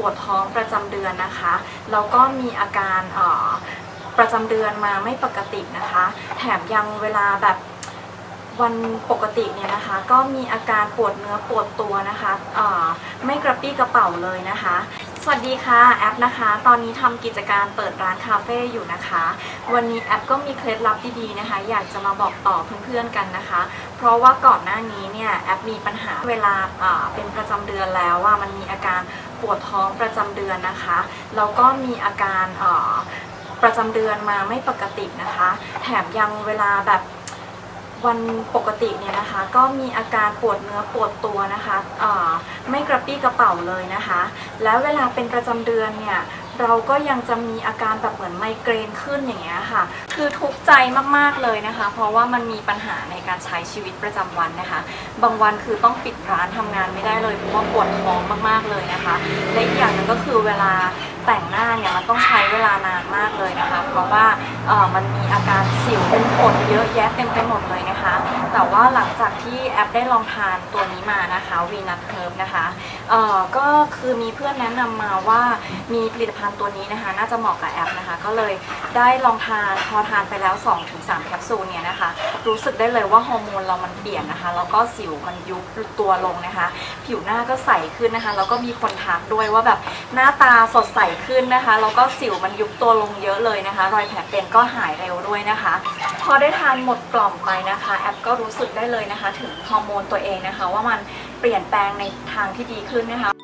ปวดท้องประจำเดือนนะคะ แล้วก็มีอาการอ่อประจำเดือนมาไม่ปกตินะคะ แถมยังเวลาแบบวันปกติเนี่ยนะคะ ก็มีอาการปวดเนื้อปวดตัวนะคะอ่อไม่กระปี้กระเป๋าเลยนะคะ สวัสดีค่ะแอปนะคะ ตอนนี้ทำกิจการเปิดร้านคาเฟ่อยู่นะคะ วันนี้แอปก็มีเคล็ดลับดีๆนะคะ อยากจะมาบอกต่อเพื่อนๆกันนะคะ เพราะว่าก่อนหน้านี้เนี่ยแอปมีปัญหาเวลาเป็นประจำเดือนแล้วว่ามันมีอาการปวดท้องประจำเดือนนะคะแล้วก็มีอาการอ่อประจำเดือนมาไม่ปกตินะคะ แถมยังเวลาแบบ วันปกติเนี่ยนะคะ ก็มีอาการปวดเนื้อปวดตัวนะคะไม่กระปี้กระเป๋าเลยนะคะ แล้วเวลาเป็นประจำเดือนเนี่ยเราก็ยังจะมีอาการแบบเหมือนไมเกรนขึ้นอย่างเงี้ยค่ะ คือทุกข์ใจมากๆเลยนะคะ เพราะว่ามันมีปัญหาในการใช้ชีวิตประจำวันนะคะ บางวันคือต้องปิดร้านทำงานไม่ได้เลยเพราะว่าปวดท้องมากๆเลยนะคะ และอีกอย่างนึงก็คือเวลา แต่งหน้าเนี่ยมันต้องใช้เวลานานมากเลยนะคะ เพราะว่าเออมันมีอาการสิวเป็นผดเยอะแยะเต็มไปหมดเลยนะคะ แต่ว่าหลังจากที่แอปได้ลองทานตัวนี้มานะคะวีนัทเคิร์ฟนะคะเออก็คือมีเพื่อนแนะนำมาว่ามีผลิตภัณฑ์ตัวนี้นะคะ น่าจะเหมาะกับแอปนะคะ ก็เลยได้ลองทานพอทานไปแล้ว 2-3 แคปซูลเนี่ยนะคะ รู้สึกได้เลยว่าฮอร์โมนเรามันเปลี่ยนนะคะแล้วก็สิวมันยุบตัวลงนะคะ ผิวหน้าก็ใสขึ้นนะคะแล้วก็มีคนทักด้วยว่าแบบหน้าตาสดใสขึ้นนะคะ แล้วก็สิวมันยุบตัวลงเยอะเลยนะคะ รอยแผลเป็นก็หายเร็วด้วยนะคะ พอได้ทานหมดกล่องไปนะคะ แอปก็รู้สึกได้เลยนะคะ ถึงฮอร์โมนตัวเองนะคะ ว่ามันเปลี่ยนแปลงในทางที่ดีขึ้นนะคะ